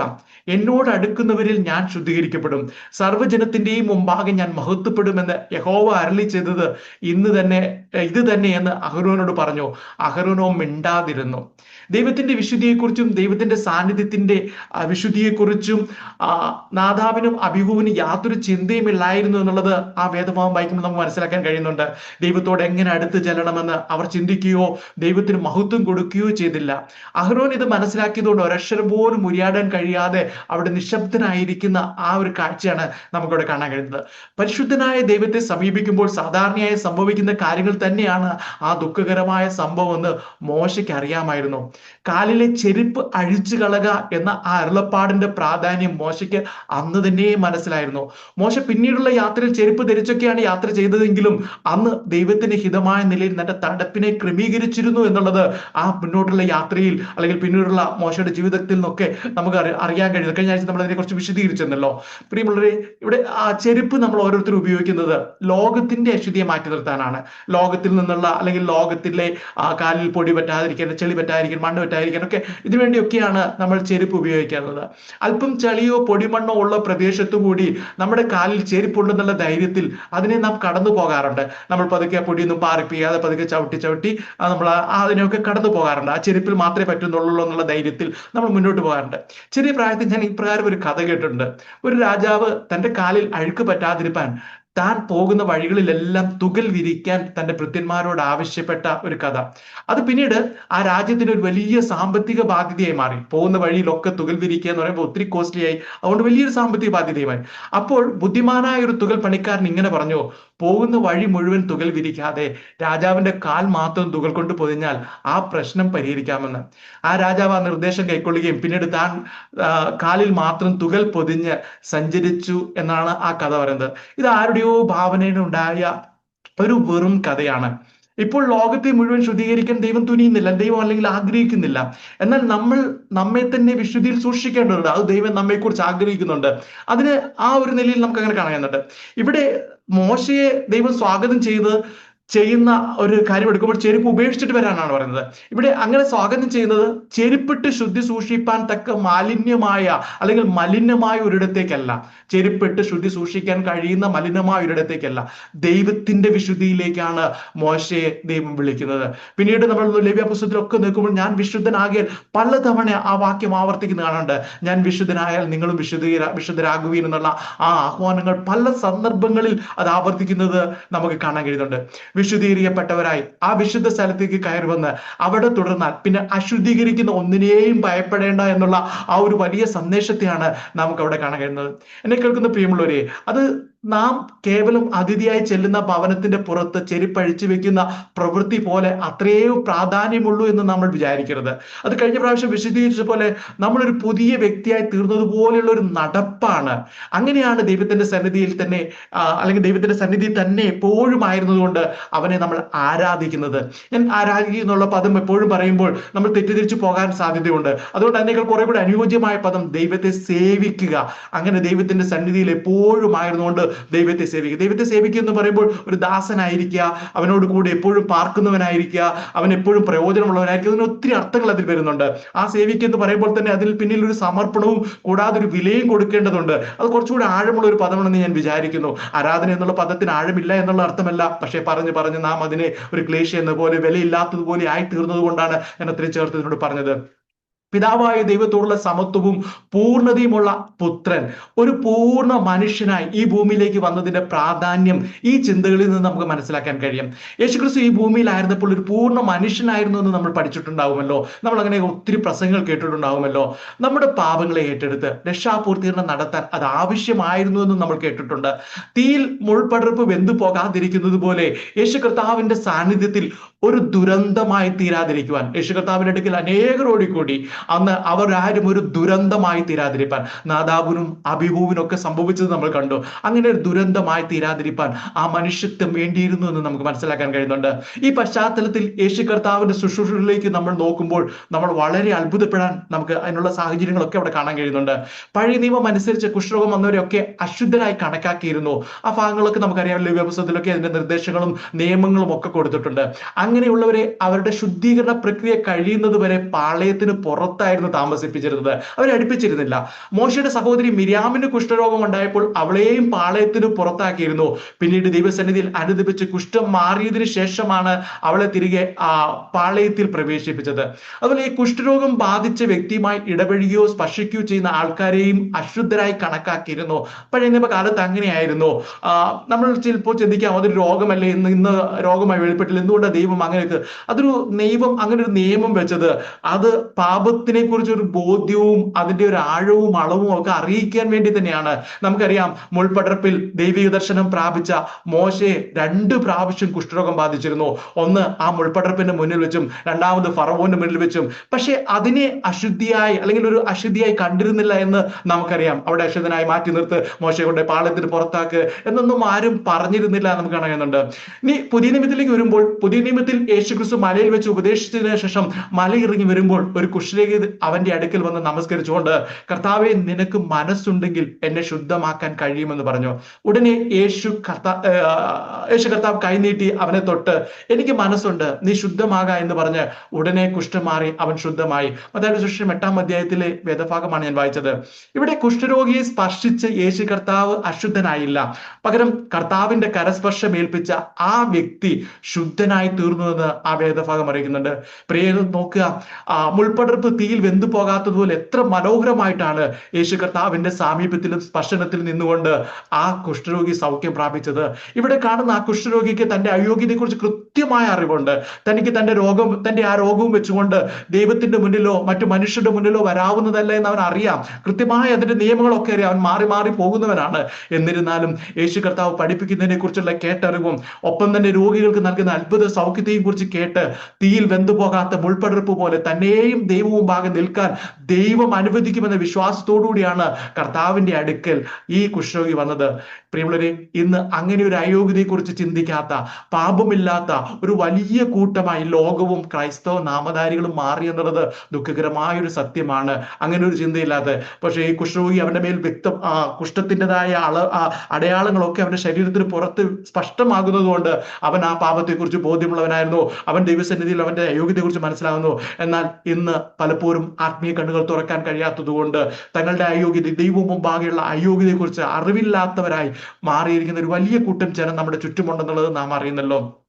എന്നോട് അടുക്കുന്നവരിൽ ഞാൻ ശുദ്ധീകരിക്കപ്പെടും. സർവജനത്തിന്റെയും മുമ്പാകെ ഞാൻ മഹത്വപ്പെടുമെന്ന് യഹോവ അരളി ചെയ്തത് ഇന്ന് തന്നെ ഇത് തന്നെ എന്ന് അഹരോനോട് പറഞ്ഞു. അഹരോനോ മിണ്ടാതിരുന്നു. ദൈവത്തിന്റെ വിശുദ്ധിയെക്കുറിച്ചും ദൈവത്തിന്റെ സാന്നിധ്യത്തിന്റെ വിശുദ്ധിയെക്കുറിച്ചും നാദാവിനും അഭിഹുവിനും യാതൊരു ചിന്തയും ഇല്ലായിരുന്നു എന്നുള്ളത് ആ വേദഭാവം വായിക്കുമ്പോൾ നമുക്ക് മനസ്സിലാക്കാൻ കഴിയുന്നുണ്ട്. ദൈവത്തോട് എങ്ങനെ അടുത്ത് ചെല്ലണമെന്ന് അവർ ചിന്തിക്കുകയോ ദൈവത്തിന് മഹത്വം കൊടുക്കുകയോ ചെയ്തില്ല. അഹ്റോൻ ഇത് മനസ്സിലാക്കിയതുകൊണ്ട് ഒരക്ഷരം പോലും ഉരിയാടാൻ കഴിയാതെ അവിടെ നിശബ്ദനായിരിക്കുന്ന ആ ഒരു കാഴ്ചയാണ് നമുക്കവിടെ കാണാൻ കഴിയുന്നത്. പരിശുദ്ധനായ ദൈവത്തെ സമീപിക്കുമ്പോൾ സാധാരണയായി സംഭവിക്കുന്ന കാര്യങ്ങൾ തന്നെയാണ് ആ ദുഃഖകരമായ സംഭവം എന്ന് മോശയ്ക്ക് അറിയാമായിരുന്നു. കാലിലെ ചെരുപ്പ് അഴിച്ചു കളക എന്ന ആ അരുളപ്പാടിന്റെ പ്രാധാന്യം മോശയ്ക്ക് അന്ന് തന്നെ മനസ്സിലായിരുന്നു. മോശ പിന്നീടുള്ള യാത്രയിൽ ചെരുപ്പ് ധരിച്ചൊക്കെയാണ് യാത്ര ചെയ്തതെങ്കിലും അന്ന് ദൈവത്തിന് ഹിതമായ നിലയിൽ തന്റെ തടപ്പിനെ ക്രമീകരിച്ചിരുന്നു എന്നുള്ളത് ആ മുന്നോട്ടുള്ള യാത്രയിൽ അല്ലെങ്കിൽ പിന്നീടുള്ള മോശയുടെ ജീവിതത്തിൽ നിന്നൊക്കെ നമുക്ക് അറിയാൻ കഴിയുന്നത്. കഴിഞ്ഞ ആഴ്ച നമ്മൾ അതിനെക്കുറിച്ച് വിശദീകരിച്ചെന്നല്ലോ. പ്രിയമുള്ളവരെ ഇവിടെ ആ ചെരുപ്പ് നമ്മൾ ഓരോരുത്തരും ഉപയോഗിക്കുന്നത് ലോകത്തിന്റെ അശുദ്ധിയെ മാറ്റി നിർത്താനാണ്. ലോകത്തിൽ നിന്നുള്ള അല്ലെങ്കിൽ ലോകത്തിലെ ആ കാലിൽ പൊടി പറ്റാതിരിക്കാൻ ചെളി പറ്റാതിരിക്കാൻ മണ്ണ് പറ്റാതിരിക്കാൻ ഒക്കെ ഇതിനുവേണ്ടിയൊക്കെയാണ് നമ്മൾ ചെരുപ്പ് ഉപയോഗിക്കാറുള്ളത്. അല്പം ചളിയോ പൊടിമണ്ണോ ഉള്ള പ്രദേശത്തു കൂടി നമ്മുടെ കാലിൽ ചെരുപ്പുണ്ടെന്നുള്ള ധൈര്യത്തിൽ അതിനെ നാം കടന്നു പോകാറുണ്ട്. നമ്മൾ പതുക്കെ പൊടിയൊന്നും പാറിപ്പിക്കാതെ പതുക്കെ ചവിട്ടി ചവിട്ടി നമ്മൾ അതിനെയൊക്കെ കടന്നു പോകാറുണ്ട്. ആ ചെരുപ്പിൽ മാത്രമേ പറ്റുന്നുള്ളൂ എന്നുള്ള ധൈര്യത്തിൽ നമ്മൾ മുന്നോട്ട് പോകാറുണ്ട്. ചെറിയ പ്രായത്തിൽ ഞാൻ ഇപ്രകാരം ഒരു കഥ കേട്ടിട്ടുണ്ട്. ഒരു രാജാവ് തന്റെ കാലിൽ അഴുക്ക് പറ്റാതിരിക്കാൻ താൻ പോകുന്ന വഴികളിലെല്ലാം തുകൽ വിരിക്കാൻ തന്റെ ഭൃത്യന്മാരോട് ആവശ്യപ്പെട്ട ഒരു കഥ. അത് പിന്നീട് ആ രാജ്യത്തിന് ഒരു വലിയ സാമ്പത്തിക ബാധ്യതയായി മാറി. പോകുന്ന വഴിയിലൊക്കെ തുകൽ വിരിക്കുക എന്ന് പറയുമ്പോൾ ഒത്തിരി കോസ്റ്റ്ലി ആയി. അതുകൊണ്ട് വലിയൊരു സാമ്പത്തിക ബാധ്യതയുമായി അപ്പോൾ ബുദ്ധിമാനായ ഒരു തുകൽ പണിക്കാരൻ ഇങ്ങനെ പറഞ്ഞു പോകുന്ന വഴി മുഴുവൻ തുകൽ വിരിക്കാതെ രാജാവിന്റെ കാൽ മാത്രം തുകൽ കൊണ്ട് പൊതിഞ്ഞാൽ ആ പ്രശ്നം പരിഹരിക്കാമെന്ന്. ആ രാജാവ് ആ നിർദ്ദേശം കൈക്കൊള്ളുകയും പിന്നീട് താൻ കാലിൽ മാത്രം തുകൽ പൊതിഞ്ഞ് സഞ്ചരിച്ചു എന്നാണ് ആ കഥ പറയുന്നത്. ഇത് ആരുടെയോ ഭാവനയിലുണ്ടായ ഒരു വെറും കഥയാണ്. ഇപ്പോൾ ലോകത്തെ മുഴുവൻ ശുദ്ധീകരിക്കാൻ ദൈവം തുനിയുന്നില്ല ദൈവം അല്ലെങ്കിൽ ആഗ്രഹിക്കുന്നില്ല. എന്നാൽ നമ്മൾ നമ്മെ തന്നെ വിശുദ്ധിയിൽ സൂക്ഷിക്കേണ്ടതുണ്ട്. അത് ദൈവം നമ്മെക്കുറിച്ച് ആഗ്രഹിക്കുന്നുണ്ട്. അതിന് ആ ഒരു നിലയിൽ നമുക്ക് അങ്ങനെ കാണുന്നുണ്ട് ഇവിടെ മോശയെ ദൈവം സ്വാഗതം ചെയ്ത് ചെയ്യുന്ന ഒരു കാര്യം എടുക്കുമ്പോൾ ചെരുപ്പ് ഉപേക്ഷിച്ചിട്ട് വരാനാണ് പറയുന്നത്. ഇവിടെ അങ്ങനെ സ്വാഗതം ചെയ്യുന്നത് ചെരുപ്പിട്ട് ശുദ്ധി സൂക്ഷിപ്പാൻ തക്ക മാലിന്യമായ അല്ലെങ്കിൽ മലിനമായ ഒരിടത്തേക്കല്ല. ചെരുപ്പിട്ട് ശുദ്ധി സൂക്ഷിക്കാൻ കഴിയുന്ന മലിനമായ ഒരിടത്തേക്കല്ല. ദൈവത്തിന്റെ വിശുദ്ധിയിലേക്കാണ് മോശയെ ദൈവം വിളിക്കുന്നത്. പിന്നീട് നമ്മൾ ലവ്യ പുസ്തകത്തിലൊക്കെ നിൽക്കുമ്പോൾ ഞാൻ വിശുദ്ധനാകിയാൽ പലതവണ ആ വാക്യം ആവർത്തിക്കുന്ന കാണുന്നുണ്ട് ഞാൻ വിശുദ്ധനായാൽ നിങ്ങളും വിശുദ്ധ വിശുദ്ധരാകുവീൻ എന്നുള്ള ആ ആഹ്വാനങ്ങൾ പല സന്ദർഭങ്ങളിൽ അത് ആവർത്തിക്കുന്നത് നമുക്ക് കാണാൻ കഴിയുന്നുണ്ട്. വിശുദ്ധീകരിക്കപ്പെട്ടവരായി. ആ വിശുദ്ധ സ്ഥലത്തേക്ക് കയറി വന്ന് അവിടെ തുടർന്നാൽ പിന്നെ അശുദ്ധീകരിക്കുന്ന ഒന്നിനെയും ഭയപ്പെടേണ്ട എന്നുള്ള ആ ഒരു വലിയ സന്ദേശത്തെയാണ് നമുക്ക് അവിടെ കാണാൻ കഴിയുന്നത്. എന്നെ കേൾക്കുന്ന പ്രിയമുള്ളവരെ അത് നാം കേവലം അതിഥിയായി ചെല്ലുന്ന ഭവനത്തിന്റെ പുറത്ത് ചെരിപ്പഴിച്ചു വെക്കുന്ന പ്രവൃത്തി പോലെ അത്രയോ പ്രാധാന്യമുള്ളൂ എന്ന് നമ്മൾ വിചാരിക്കരുത്. അത് കഴിഞ്ഞ പ്രാവശ്യം വിശദീകരിച്ച പോലെ നമ്മളൊരു പുതിയ വ്യക്തിയായി തീർന്നതുപോലെയുള്ള ഒരു നടപ്പാണ്. അങ്ങനെയാണ് ദൈവത്തിന്റെ സന്നിധിയിൽ തന്നെ അല്ലെങ്കിൽ ദൈവത്തിന്റെ സന്നിധി തന്നെ എപ്പോഴും ആയിരുന്നതുകൊണ്ട് അവനെ നമ്മൾ ആരാധിക്കുന്നത്. ഞാൻ ആരാധിക്കുക എന്നുള്ള പദം എപ്പോഴും പറയുമ്പോൾ നമ്മൾ തെറ്റിദ്ധരിച്ചു പോകാൻ സാധ്യതയുണ്ട്. അതുകൊണ്ട് അതിനേക്കാൾ കുറെ കൂടി അനുയോജ്യമായ പദം ദൈവത്തെ സേവിക്കുക. അങ്ങനെ ദൈവത്തിന്റെ സന്നിധിയിൽ എപ്പോഴും ആയിരുന്നുകൊണ്ട് ദൈവത്തെ സേവിക്കുക. ദൈവത്തെ സേവിക്കുക എന്ന് പറയുമ്പോൾ ഒരു ദാസനായിരിക്കുക അവനോട് കൂടെ എപ്പോഴും പാർക്കുന്നവനായിരിക്കുക അവൻ എപ്പോഴും പ്രയോജനമുള്ളവനായിരിക്കും അതിന് ഒത്തിരി അർത്ഥങ്ങൾ അതിൽ വരുന്നുണ്ട്. ആ സേവിക്കുക എന്ന് പറയുമ്പോൾ തന്നെ അതിൽ പിന്നിൽ ഒരു സമർപ്പണവും കൂടാതെ ഒരു വിലയും കൊടുക്കേണ്ടതുണ്ട്. അത് കുറച്ചുകൂടി ആഴമുള്ള ഒരു പദമാണെന്ന് ഞാൻ വിചാരിക്കുന്നു. ആരാധന എന്നുള്ള പദത്തിന് ആഴമില്ല എന്നുള്ള അർത്ഥമല്ല. പക്ഷേ പറഞ്ഞ് പറഞ്ഞ് നാം അതിനെ ഒരു ക്ലേശ എന്ന പോലെ വിലയില്ലാത്തതുപോലെ ആയി തീർന്നത് കൊണ്ടാണ് ഞാൻ അത്രയും ചേർത്ത് ഇതിനോട് പറഞ്ഞത്. പിതാവായ ദൈവത്തോടുള്ള സമത്വവും പൂർണതയുമുള്ള പുത്രൻ. ഒരു പൂർണ മനുഷ്യനായി ഈ ഭൂമിയിലേക്ക് വന്നതിന്റെ പ്രാധാന്യം ഈ ചിന്തകളിൽ നിന്ന് നമുക്ക് മനസ്സിലാക്കാൻ കഴിയും. യേശുക്രിസ്തു ഈ ഭൂമിയിലായിരുന്നപ്പോൾ ഒരു പൂർണ മനുഷ്യനായിരുന്നു എന്ന് നമ്മൾ പഠിച്ചിട്ടുണ്ടാവുമല്ലോ. നമ്മൾ അങ്ങനെ ഒത്തിരി പ്രസംഗങ്ങൾ കേട്ടിട്ടുണ്ടാവുമല്ലോ. നമ്മുടെ പാപങ്ങളെ ഏറ്റെടുത്ത് രക്ഷാപൂർത്തീകരണം നടത്താൻ അത് ആവശ്യമായിരുന്നു എന്ന് നമ്മൾ കേട്ടിട്ടുണ്ട്. തീയിൽ മുൾപടർപ്പ് വെന്തു പോകാതിരിക്കുന്നത് പോലെ യേശു കർത്താവിന്റെ സാന്നിധ്യത്തിൽ ഒരു ദുരന്തമായി തീരാതിരിക്കുവാൻ യേശു കർത്താവിന്റെ അടുക്കൽ കൂടി അന്ന് അവർ ആരും ഒരു ദുരന്തമായി തീരാതിരിപ്പാൻ. നാദാബുനും അഭിഭൂവിനും ഒക്കെ സംഭവിച്ചത് നമ്മൾ കണ്ടു. അങ്ങനെ ഒരു ദുരന്തമായി തീരാതിരിപ്പാൻ ആ മനുഷ്യത്വം വേണ്ടിയിരുന്നു എന്ന് നമുക്ക് മനസ്സിലാക്കാൻ കഴിയുന്നുണ്ട്. ഈ പശ്ചാത്തലത്തിൽ യേശു കർത്താവിന്റെ ശുശ്രൂഷകളിലേക്ക് നമ്മൾ നോക്കുമ്പോൾ നമ്മൾ വളരെ അത്ഭുതപ്പെടാൻ നമുക്ക് അതിനുള്ള സാഹചര്യങ്ങളൊക്കെ അവിടെ കാണാൻ കഴിയുന്നുണ്ട്. പഴയ നിയമം അനുസരിച്ച് കുഷ്ഠരോഗം വന്നവരെയൊക്കെ അശുദ്ധരായി കണക്കാക്കിയിരുന്നു. ആ ഭാഗങ്ങളൊക്കെ നമുക്കറിയാം. വ്യവസ്ഥത്തിലൊക്കെ അതിന്റെ നിർദ്ദേശങ്ങളും നിയമങ്ങളും ഒക്കെ കൊടുത്തിട്ടുണ്ട്. അങ്ങനെയുള്ളവരെ അവരുടെ ശുദ്ധീകരണ പ്രക്രിയ കഴിയുന്നത് വരെ പാളയത്തിന് പുറത്തായിരുന്നു താമസിപ്പിച്ചിരുന്നത്. അവരെ അടുപ്പിച്ചിരുന്നില്ല. മോശയുടെ സഹോദരി മിരിയാമിന് കുഷ്ഠരോഗം ഉണ്ടായപ്പോൾ അവളെയും പാളയത്തിന് പുറത്താക്കിയിരുന്നു. പിന്നീട് ദൈവസന്നിധിയിൽ അനുദപിച്ച് കുഷ്ഠം മാറിയതിനു ശേഷമാണ് അവളെ തിരികെ പാളയത്തിൽ പ്രവേശിപ്പിച്ചത്. അതുപോലെ ഈ കുഷ്ഠരോഗം ബാധിച്ച വ്യക്തിയുമായി ഇടപഴകുകയോ സ്പർശിക്കുകയോ ചെയ്യുന്ന ആൾക്കാരെയും അശുദ്ധരായി കണക്കാക്കിയിരുന്നു. പഴയ കാലത്ത് അങ്ങനെയായിരുന്നു. നമ്മൾ ചിലപ്പോൾ ചിന്തിക്കാം അതൊരു രോഗമല്ലേ? ഇന്ന് ഇന്ന് രോഗമായി വെളിപ്പെട്ടില്ല. എന്തുകൊണ്ടാണ് ദൈവം അങ്ങനെയൊക്കെ? അതൊരു ദൈവം അങ്ങനെ ഒരു നിയമം വെച്ചത്. അത് പാപത്തിനെ കുറിച്ച് ഒരു ബോധ്യവും അതിന്റെ ഒരു ആഴവും അളവും ഒക്കെ അറിയിക്കാൻ വേണ്ടി തന്നെയാണ്. നമുക്കറിയാം മുൾപടർപ്പിൽ ദൈവിക ദർശനം പ്രാപിച്ച മോശയെ രണ്ട് പ്രാവശ്യം കുഷ്ഠരോഗം ബാധിച്ചിരുന്നു. ഒന്ന് ആ മുൾപടർപ്പിന്റെ മുന്നിൽ വെച്ചും രണ്ടാമത് ഫറവോന്റെ മുന്നിൽ വെച്ചും. പക്ഷെ അതിനെ അശുദ്ധിയായി അല്ലെങ്കിൽ ഒരു അശുദ്ധിയായി കണ്ടിരുന്നില്ല എന്ന് നമുക്കറിയാം. അവിടെ അശുദ്ധനായി മാറ്റി നിർത്ത് മോശയെ കൊണ്ട് പാളയത്തിന് പുറത്താക്ക് എന്നൊന്നും ആരും പറഞ്ഞിരുന്നില്ല നമുക്ക് കാണുന്നുണ്ട് ഇനി പുതിയ നിയമത്തിലേക്ക് വരുമ്പോൾ പുതിയ നിയമത്തിൽ യേശു ക്രിസ്തു മലയിൽ വെച്ച് ഉപദേശിച്ചതിന് ശേഷം മല ഇറങ്ങി വരുമ്പോൾ ഒരു കുഷ്ഠരോഗി അവന്റെ അടുക്കൽ വന്ന് നമസ്കരിച്ചുകൊണ്ട് കർത്താവെ നിനക്ക് മനസ്സുണ്ടെങ്കിൽ എന്നെ ശുദ്ധമാക്കാൻ കഴിയുമെന്ന് പറഞ്ഞു. ഉടനെ യേശു കർത്താവ് യേശു കർത്താവ് കൈനീട്ടി അവനെ തൊട്ട് എനിക്ക് മനസ്സുണ്ട് നീ ശുദ്ധമാക എന്ന് പറഞ്ഞ് ഉടനെ കുഷ്ഠം മാറി അവൻ ശുദ്ധമായി. അതായത് സുഷ്യം എട്ടാം അധ്യായത്തിലെ വേദഭാഗമാണ് ഞാൻ വായിച്ചത്. ഇവിടെ കുഷ്ഠരോഗിയെ സ്പർശിച്ച് യേശു കർത്താവ് അശുദ്ധനായില്ല. പകരം കർത്താവിന്റെ കരസ്പർശം ഏൽപ്പിച്ച ആ വ്യക്തി ശുദ്ധനായി തീർന്നു എന്ന് ആ വേദഭാഗം അറിയിക്കുന്നുണ്ട്. പ്രിയ നോക്കുക. മുൾപടർപ്പ് തീയിൽ വെന്തു പോകാത്തതുപോലെ എത്ര മനോഹരമായിട്ടാണ് യേശു കർത്താവിന്റെ സാമീപ്യത്തിലും സ്പർശനത്തിലും നിന്നുകൊണ്ട് ആ കുഷ്ഠരോഗി സൗഖ്യം പ്രാപിച്ചത്. ഇവിടെ കാണുന്ന ആ കുഷ്ഠരോഗിക്ക് തന്റെ അയോഗ്യതയെ കുറിച്ച് കൃത്യമായ അറിവുണ്ട്. തനിക്ക് തന്റെ രോഗം തന്റെ ആ രോഗവും വെച്ചുകൊണ്ട് ദൈവത്തിന്റെ മുന്നിലോ മറ്റു മനുഷ്യരുടെ മുന്നിലോ വരാവുന്നതല്ല എന്ന് അവൻ അറിയാം. കൃത്യമായ അതിന്റെ നിയമങ്ങളൊക്കെ അറിയാം. അവൻ മാറി മാറി പോകുന്നവനാണ്. എന്നിരുന്നാലും യേശു കർത്താവ് പഠിപ്പിക്കുന്നതിനെ കുറിച്ചുള്ള കേട്ടറിവും ഒപ്പം തന്നെ രോഗികൾക്ക് നൽകുന്ന അത്ഭുത സൗഖ്യത്തെയും കുറിച്ച് കേട്ട് തീയിൽ വെന്തു പോകാത്ത മുൾപ്പടർപ്പ് പോലെ തന്നെയും ദൈവവും ഭാഗം നിൽക്കാൻ ദൈവം അനുവദിക്കുമെന്ന വിശ്വാസത്തോടുകൂടിയാണ് കർത്താവിന്റെ അടുക്കൽ ഈ കുഷ്ഠരോഗി വന്നത്. പ്രിയമുള്ളവരെ ഇന്ന് അങ്ങനെ ഒരു അയോഗ്യതയെ കുറിച്ച് ചിന്തിക്കാത്ത പാപമില്ലാത്ത ഒരു വലിയ കൂട്ടമായി ലോകവും ക്രൈസ്തവ നാമധാരികളും മാറി എന്നുള്ളത് ദുഃഖകരമായ ഒരു സത്യമാണ്. അങ്ങനെ ഒരു ചിന്തയില്ലാതെ. പക്ഷേ ഈ കുഷ്ഠരോഗി അവന്റെ മേൽ വ്യക്തം ആ കുഷ്ഠത്തിന്റെതായ അള അടയാളങ്ങളൊക്കെ അവന്റെ ശരീരത്തിന് പുറത്ത് സ്പഷ്ടമാകുന്നത് കൊണ്ട് അവൻ ആ പാപത്തെക്കുറിച്ച് ബോധ്യമുള്ളവനായിരുന്നു. അവൻ ദൈവസന്നിധിയിൽ അവന്റെ അയോഗ്യതയെക്കുറിച്ച് മനസ്സിലാകുന്നു. എന്നാൽ ഇന്ന് പലപ്പോഴും ആത്മീയ കണ്ണുകൾ തുറക്കാൻ കഴിയാത്തതുകൊണ്ട് തങ്ങളുടെ അയോഗ്യത ദൈവം മുമ്പാകെയുള്ള അയോഗ്യതയെക്കുറിച്ച് അറിവില്ലാത്തവരായി മാറിയിരിക്കുന്ന ഒരു വലിയ കൂട്ടം ജനം നമ്മുടെ ചുറ്റുമുണ്ടെന്നുള്ളത് നാം അറിയുന്നല്ലോ.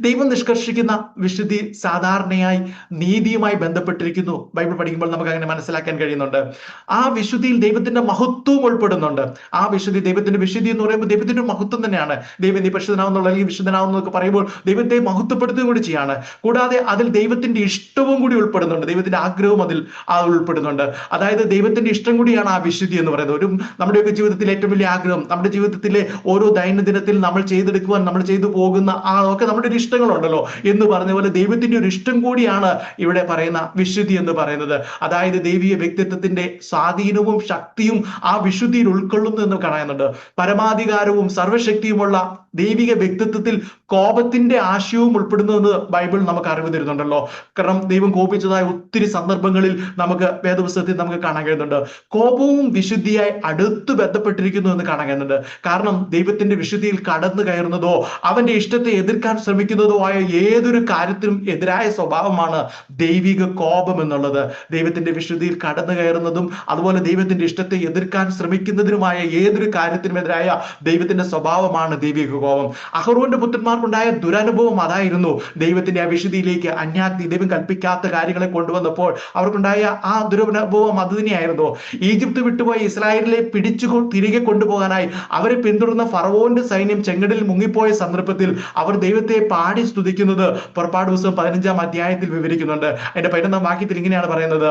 ദൈവം നിഷ്കർഷിക്കുന്ന വിശുദ്ധി സാധാരണയായി നീതിയുമായി ബന്ധപ്പെട്ടിരിക്കുന്നു. ബൈബിൾ പഠിക്കുമ്പോൾ നമുക്ക് അങ്ങനെ മനസ്സിലാക്കാൻ കഴിയുന്നുണ്ട്. ആ വിശുദ്ധിയിൽ ദൈവത്തിന്റെ മഹത്വവും ഉൾപ്പെടുന്നുണ്ട്. ആ വിശുദ്ധി ദൈവത്തിന്റെ വിശുദ്ധി എന്ന് പറയുമ്പോൾ ദൈവത്തിന്റെ മഹത്വം തന്നെയാണ്. ദൈവം നീ പരിശുദ്ധനാവുന്നുള്ള അല്ലെങ്കിൽ വിശുദ്ധനാവുന്നൊക്കെ പറയുമ്പോൾ ദൈവത്തെ മഹത്വപ്പെടുത്തുകയും കൂടി ചെയ്യാണ്. കൂടാതെ അതിൽ ദൈവത്തിന്റെ ഇഷ്ടവും കൂടി ഉൾപ്പെടുന്നുണ്ട്. ദൈവത്തിന്റെ ആഗ്രഹവും അതിൽ ആ ഉൾപ്പെടുന്നുണ്ട്. അതായത് ദൈവത്തിന്റെ ഇഷ്ടം കൂടിയാണ് ആ വിശുദ്ധി എന്ന് പറയുന്നത്. ഒരു നമ്മുടെയൊക്കെ ജീവിതത്തിലെ ഏറ്റവും വലിയ ആഗ്രഹം നമ്മുടെ ജീവിതത്തിലെ ഓരോ ദൈനംദിനത്തിൽ നമ്മൾ ചെയ്തെടുക്കുവാൻ നമ്മൾ ചെയ്തു പോകുന്ന ആ ഒക്കെ നമ്മുടെ ഒരു ഇഷ്ടങ്ങളുണ്ടല്ലോ എന്ന് പറഞ്ഞ പോലെ ദൈവത്തിന്റെ ഒരു ഇഷ്ടം കൂടിയാണ് ഇവിടെ പറയുന്ന വിശുദ്ധി എന്ന് പറയുന്നത്. അതായത് ദൈവീയ വ്യക്തിത്വത്തിന്റെ സ്വാധീനവും ശക്തിയും ആ വിശുദ്ധിയിൽ ഉൾക്കൊള്ളുന്നു എന്ന് കാണുന്നുണ്ട് പരമാധികാരവും സർവശക്തിയുമുള്ള ദൈവിക വ്യക്തിത്വത്തിൽ കോപത്തിന്റെ ആശയവും ഉൾപ്പെടുന്നു ബൈബിൾ നമുക്ക് അറിവ് തരുന്നുണ്ടല്ലോ. കാരണം ദൈവം കോപിച്ചതായ ഒത്തിരി സന്ദർഭങ്ങളിൽ നമുക്ക് വേദപുസ്തകത്തിൽ നമുക്ക് കാണാൻ കഴിയുന്നുണ്ട്. കോപവും വിശുദ്ധിയായി അടുത്ത് ബന്ധപ്പെട്ടിരിക്കുന്നു എന്ന് കാണാൻ കഴിയുന്നുണ്ട്. കാരണം ദൈവത്തിന്റെ വിശുദ്ധിയിൽ കടന്നു കയറുന്നതോ അവന്റെ ഇഷ്ടത്തെ എതിർക്കാൻ ശ്രമിക്കുന്നതോ ആയ ഏതൊരു കാര്യത്തിനും എതിരായ സ്വഭാവമാണ് ദൈവിക കോപം എന്നുള്ളത്. ദൈവത്തിന്റെ വിശുദ്ധിയിൽ കടന്നു കയറുന്നതും അതുപോലെ ദൈവത്തിന്റെ ഇഷ്ടത്തെ എതിർക്കാൻ ശ്രമിക്കുന്നതിനുമായ ഏതൊരു കാര്യത്തിനും എതിരായ ദൈവത്തിന്റെ സ്വഭാവമാണ് ദൈവിക കോപം. അഹറോന്റെ പുത്രന്മാർക്കുണ്ടായ ദുരനുഭവം അതായിരുന്നു. ദൈവത്തിന്റെ അവിശുദ്ധിയിലേക്ക് വിശുദ്ധിയിലേക്ക് അന്യാഗ്നി ദൈവം കൽപ്പിക്കാത്ത കാര്യങ്ങളെ കൊണ്ടുവന്നപ്പോൾ അവർക്കുണ്ടായ ആ ദുരനുഭവം അത് തന്നെയായിരുന്നു. ഈജിപ്ത് വിട്ടുപോയി ഇസ്രായേലിലെ പിടിച്ചു തിരികെ കൊണ്ടുപോകാനായി അവരെ പിന്തുടർന്ന ഫറവോന്റെ സൈന്യം ചെങ്കടിൽ മുങ്ങിപ്പോയ സന്ദർഭത്തിൽ അവർ ദൈവത്തെ പാടി സ്തുതിക്കുന്നത് പുറപ്പാട് ദിവസം പതിനഞ്ചാം അധ്യായത്തിൽ വിവരിക്കുന്നുണ്ട്. അതിന്റെ പതിനൊന്നാം വാക്യത്തിൽ ഇങ്ങനെയാണ് പറയുന്നത്.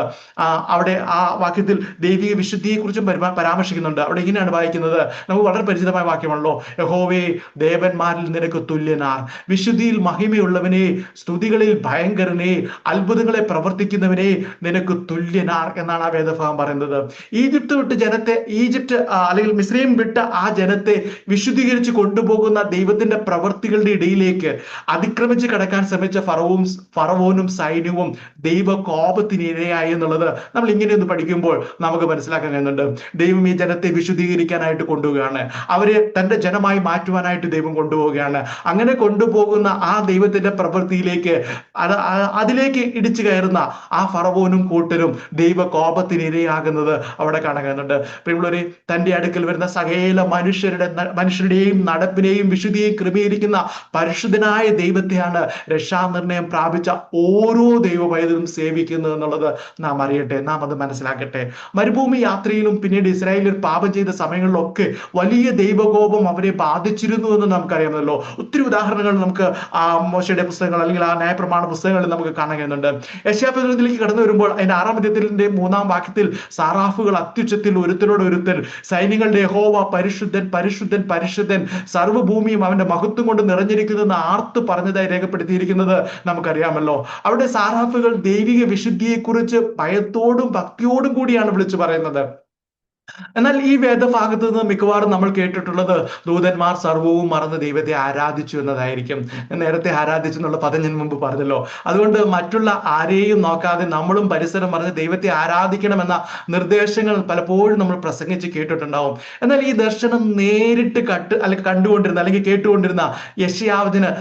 അവിടെ ആ വാക്യത്തിൽ ദൈവിക വിശുദ്ധിയെ കുറിച്ചും പരാമർശിക്കുന്നുണ്ട്. അവിടെ ഇങ്ങനെയാണ് വായിക്കുന്നത്. നമുക്ക് വളരെ പരിചിതമായ വാക്യമാണല്ലോ. യഹോവേ ദേവന്മാരിൽ നിനക്ക് തുല്യനാർ വിശുദ്ധിയിൽ മഹിമയുള്ളവനെ സ്തുതികളിൽ ഭയങ്കരനെ അത്ഭുതങ്ങളെ പ്രവർത്തിക്കുന്നവനെ നിനക്ക് തുല്യനാർ എന്നാണ് ആ വേദഭാഗം പറയുന്നത്. ഈജിപ്ത് വിട്ട് ജനത്തെ ഈജിപ്ത് അല്ലെങ്കിൽ മിസ്ലിം വിട്ട ആ ജനത്തെ വിശുദ്ധീകരിച്ച് കൊണ്ടുപോകുന്ന ദൈവത്തിന്റെ പ്രവർത്തികളുടെ ഇടയിലേക്ക് അതിക്രമിച്ച് കടക്കാൻ ശ്രമിച്ച ഫറവും ഫറവോനും സൈന്യവും ദൈവ കോപത്തിനിരയായി എന്നുള്ളത് നമ്മൾ ഇങ്ങനെ ഒന്ന് പഠിക്കുമ്പോൾ നമുക്ക് മനസ്സിലാക്കാൻ കഴിയുന്നുണ്ട്. ദൈവം ഈ ജനത്തെ വിശുദ്ധീകരിക്കാനായിട്ട് കൊണ്ടുപോവുകയാണ്. അവരെ തന്റെ ജനമായി മാറ്റുവാനായിട്ട് ദൈവം കൊണ്ടുപോവുകയാണ്. അങ്ങനെ കൊണ്ടുപോകുന്ന ആ ദൈവത്തിന്റെ പ്രവൃത്തിയിലേക്ക് അതിലേക്ക് ഇടിച്ചു കയറുന്ന ആ ഫറവോനും കൂട്ടരും ദൈവ കോപത്തിന് ഇരയാകുന്നത് അവിടെ കാണുന്നുണ്ട്. പ്രിയമുള്ളവരെ തന്റെ അടുക്കൽ വരുന്ന സകല മനുഷ്യരുടെ മനുഷ്യരുടെയും നടപ്പിനെയും വിശുദ്ധിയെയും ക്രമീകരിക്കുന്ന പരിശുദ്ധനായ ദൈവത്തെയാണ് രക്ഷാനിർണയം പ്രാപിച്ച ഓരോ ദൈവ പൈതലും സേവിക്കുന്നത് എന്നുള്ളത് നാം അറിയട്ടെ നാം അത് മനസ്സിലാക്കട്ടെ. മരുഭൂമി യാത്രയിലും പിന്നീട് ഇസ്രായേലിൽ പാപം ചെയ്ത സമയങ്ങളിലൊക്കെ വലിയ ദൈവകോപം അവരെ ബാധിച്ചിരുന്നു എന്ന് നമുക്കറിയാമല്ലോ. ഒത്തിരി ഉദാഹരണങ്ങൾ നമുക്ക് ആ മോശയുടെ പുസ്തകങ്ങൾ അല്ലെങ്കിൽ ആ ന്യായപ്രമാണ പുസ്തകങ്ങളിൽ നമുക്ക് കാണാൻ കഴിയുന്നുണ്ട്. യശാപതിലേക്ക് കടന്നു വരുമ്പോൾ അതിന്റെ ആറാം അധ്യയത്തിന്റെ മൂന്നാം വാക്യത്തിൽ സാറാഫുകൾ അത്യുച്ചത്തിൽ ഒരുത്തരോട് ഒരുത്തൻ സൈന്യങ്ങളുടെ യഹോവ പരിശുദ്ധൻ പരിശുദ്ധൻ പരിശുദ്ധൻ സർവഭൂമിയും അവന്റെ മഹത്വം കൊണ്ട് നിറഞ്ഞിരിക്കുന്നതെന്ന് ആർത്ത് പറഞ്ഞതായി രേഖപ്പെടുത്തിയിരിക്കുന്നത് നമുക്കറിയാമല്ലോ. അവിടെ സാറാഫുകൾ ദൈവിക വിശുദ്ധിയെക്കുറിച്ച് ഭയത്തോടും ഭക്തിയോടും കൂടിയാണ് വിളിച്ചു പറയുന്നത്. എന്നാൽ ഈ വേദഭാഗത്ത് നിന്ന് മിക്കവാറും നമ്മൾ കേട്ടിട്ടുള്ളത് ദൂതന്മാർ സർവവും മറന്ന് ദൈവത്തെ ആരാധിച്ചു എന്നതായിരിക്കും. നേരത്തെ ആരാധിച്ചു എന്നുള്ള പദം ഞാൻ മുമ്പ് പറഞ്ഞല്ലോ. അതുകൊണ്ട് മറ്റുള്ള ആരെയും നോക്കാതെ നമ്മളും പരിസരം പറഞ്ഞ് ദൈവത്തെ ആരാധിക്കണമെന്ന നിർദ്ദേശങ്ങൾ പലപ്പോഴും നമ്മൾ പ്രസംഗിച്ച് കേട്ടിട്ടുണ്ടാവും. എന്നാൽ ഈ ദർശനം നേരിട്ട് കട്ട് അല്ലെങ്കിൽ കണ്ടുകൊണ്ടിരുന്ന അല്ലെങ്കിൽ കേട്ടുകൊണ്ടിരുന്ന യശയാവതിന്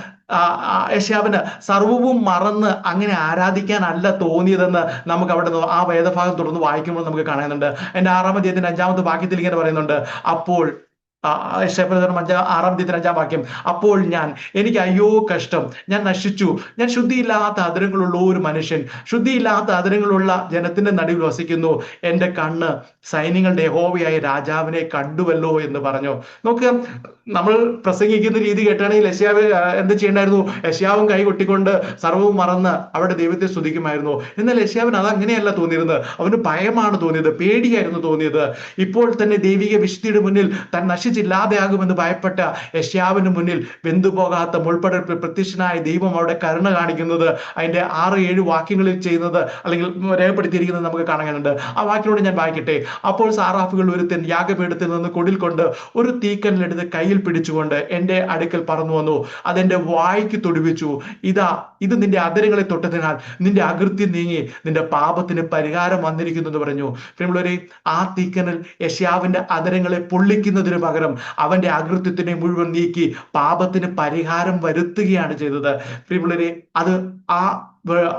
യശാവിന് സർവവും മറന്ന് അങ്ങനെ ആരാധിക്കാനല്ല തോന്നിയതെന്ന് നമുക്ക് അവിടെ നിന്ന് ആ വേദഭാഗം തുടർന്ന് വായിക്കുമ്പോൾ നമുക്ക് കാണുന്നുണ്ട്. എന്റെ ആറാമത്തെ അഞ്ചാമത്തെ വാക്യത്തിൽ ഇങ്ങനെ പറയുന്നുണ്ട് അപ്പോൾ അഞ്ചാം ആറാം തീയതി അഞ്ചാം വാക്യം. അപ്പോൾ ഞാൻ എനിക്ക് അയ്യോ കഷ്ടം. ഞാൻ നശിച്ചു. ഞാൻ ശുദ്ധിയില്ലാത്ത അതിരങ്ങളുള്ള ഒരു മനുഷ്യൻ. ശുദ്ധിയില്ലാത്ത അതിരങ്ങളുള്ള ജനത്തിന്റെ നടുവിൽ വസിക്കുന്നു. എന്റെ കണ്ണ് സൈന്യങ്ങളുടെ യഹോവയായ രാജാവിനെ കണ്ടുവല്ലോ എന്ന് പറഞ്ഞു. നോക്കുക നമ്മൾ പ്രസംഗിക്കുന്ന രീതി കേട്ടാണെങ്കിൽ യശ്യാവ് എന്ത് ചെയ്യണ്ടായിരുന്നു? യശ്യാവും കൈ കൊട്ടിക്കൊണ്ട് സർവവും മറന്ന് അവിടെ ദൈവത്തെ സ്തുതിക്കുമായിരുന്നു. എന്നാൽ യശ്യാവിന് അത് അങ്ങനെയല്ല തോന്നിയിരുന്നത്. അവന് ഭയമാണ് തോന്നിയത് പേടിയായിരുന്നു തോന്നിയത്. ഇപ്പോൾ തന്നെ ദൈവിക വിശുദ്ധിയുടെ മുന്നിൽ തൻ നശിച്ചില്ലാതെയാകുമെന്ന് ഭയപ്പെട്ട യശ്യാവിന് മുന്നിൽ വെന്തുപോകാത്ത മുൾപ്പടർപ്പിൽ പ്രത്യക്ഷനായ ദൈവം അവിടെ കരുണ കാണിക്കുന്നത്. അതിന്റെ ആറ് ഏഴ് വാക്യങ്ങളിൽ ചെയ്യുന്നത് അല്ലെങ്കിൽ രേഖപ്പെടുത്തിയിരിക്കുന്നത് നമുക്ക് കാണാനുണ്ട് ആ വാക്കിനോട് ഞാൻ വായിക്കട്ടെ. അപ്പോൾ സാറാഫുകൾ ഒരുത്തൻ യാഗപീഠത്തിൽ നിന്ന് കൊടിൽ കൊണ്ട് ഒരു തീക്കനിലെടുത്ത് കൈ കയ്യിൽ പിടിച്ചുകൊണ്ട് എന്റെ അടുക്കൽ പറന്നു വന്നു. അതെന്റെ വായിക്ക് തൊടുവിച്ചു. ഇതാ ഇത് നിന്റെ അതിരങ്ങളെ തൊട്ടതിനാൽ നിന്റെ അകൃത്യം നീങ്ങി നിന്റെ പാപത്തിന് പരിഹാരം വന്നിരിക്കുന്നു എന്ന് പറഞ്ഞു. ആ തീക്കനൽ യശ്യാവിന്റെ അതിരങ്ങളെ പൊള്ളിക്കുന്നതിന് പകരം അവന്റെ അകൃത്യത്തിനെ മുഴുവൻ നീക്കി പാപത്തിന് പരിഹാരം വരുത്തുകയാണ് ചെയ്തത്. പ്രിയമുള്ളവരെ അത് ആ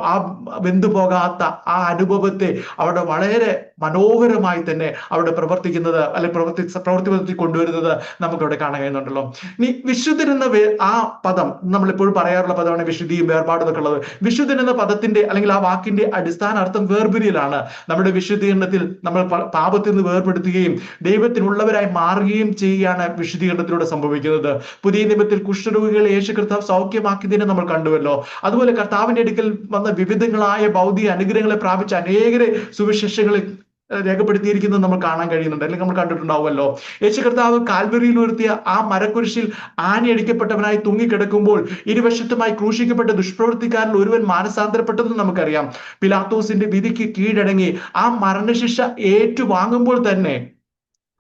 ആ വെന്തു പോകാത്ത ആ അനുഭവത്തെ അവിടെ വളരെ മനോഹരമായി തന്നെ അവിടെ പ്രവർത്തിക്കുന്നത് അല്ലെ പ്രവർത്തി പ്രവർത്തി കൊണ്ടുവരുന്നത് നമുക്ക് അവിടെ കാണാൻ കഴിയുന്നുണ്ടല്ലോ. ഇനി വിശുദ്ധൻ എന്ന ആ പദം നമ്മൾ എപ്പോഴും പറയാറുള്ള പദമാണ് വിശുദ്ധിയും വേർപാടും ഒക്കെ ഉള്ളത്. വിശുദ്ധൻ എന്ന പദത്തിന്റെ അല്ലെങ്കിൽ ആ വാക്കിന്റെ അടിസ്ഥാന അർത്ഥം വേർപിരിയലാണ്. നമ്മുടെ വിശുദ്ധീകരണത്തിൽ നമ്മൾ പാപത്തിൽ നിന്ന് വേർപെടുത്തുകയും ദൈവത്തിനുള്ളവരായി മാറുകയും ചെയ്യുകയാണ് വിശുദ്ധീകരണത്തിലൂടെ സംഭവിക്കുന്നത്. പുതിയ നിയമത്തിൽ കുഷ്ഠരോഗികളെ യേശു കർത്താവ് സൗഖ്യമാക്കിയതിനെ നമ്മൾ കണ്ടുവല്ലോ. അതുപോലെ കർത്താവിന്റെ അടുക്കൽ വന്ന വിവിധങ്ങളായ ഭൗതിക അനുഗ്രഹങ്ങളെ പ്രാപിച്ച അനേകരെ സുവിശേഷങ്ങളിൽ രേഖപ്പെടുത്തിയിരിക്കുന്നത് നമ്മൾ കാണാൻ കഴിയുന്നുണ്ട്. അല്ലെങ്കിൽ നമ്മൾ കണ്ടിട്ടുണ്ടാവുമല്ലോ. യേശു കർത്താവ് കാൽവരിയിൽ ഉയർത്തിയ ആ മരക്കുരിശിൽ ആനയടിക്കപ്പെട്ടവനായി തൂങ്ങിക്കിടക്കുമ്പോൾ ഇരുവശത്തുമായി ക്രൂശിക്കപ്പെട്ട ദുഷ്പ്രവൃത്തിക്കാരിൽ ഒരുവൻ മാനസാന്തരപ്പെട്ടതെന്ന് നമുക്കറിയാം. പിലാത്തോസിന്റെ വിധിക്ക് കീഴടങ്ങി ആ മരണശിക്ഷ ഏറ്റുവാങ്ങുമ്പോൾ തന്നെ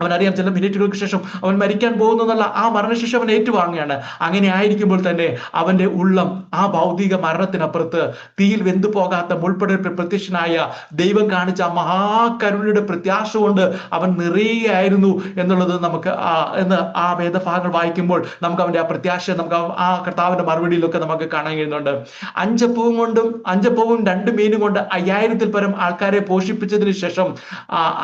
അവനറിയാം ചില മിനിറ്റുകൾക്ക് ശേഷം അവൻ മരിക്കാൻ പോകുന്നു എന്നുള്ള ആ മരണശേഷം അവൻ ഏറ്റുവാങ്ങുകയാണ്. അങ്ങനെ ആയിരിക്കുമ്പോൾ തന്നെ അവന്റെ ഉള്ളം ആ ഭൗതിക മരണത്തിനപ്പുറത്ത് തീയിൽ വെന്തു പോകാത്ത മുൾപ്പെടെ പ്രത്യക്ഷനായ ദൈവം കാണിച്ച ആ മഹാകരുണയുടെ പ്രത്യാശ കൊണ്ട് അവൻ നിറയുകയായിരുന്നു എന്നുള്ളത് നമുക്ക് ആ എന്ന് ആ വേദഭാഗങ്ങൾ വായിക്കുമ്പോൾ നമുക്ക് അവന്റെ ആ പ്രത്യാശ നമുക്ക് ആ കർത്താവിന്റെ മറുപടിയിലൊക്കെ നമുക്ക് കാണാൻ കഴിയുന്നുണ്ട്. അഞ്ചപ്പവും കൊണ്ടും അഞ്ചപ്പവും രണ്ട് മീനും കൊണ്ട് അയ്യായിരത്തിൽ പരം ആൾക്കാരെ പോഷിപ്പിച്ചതിന് ശേഷം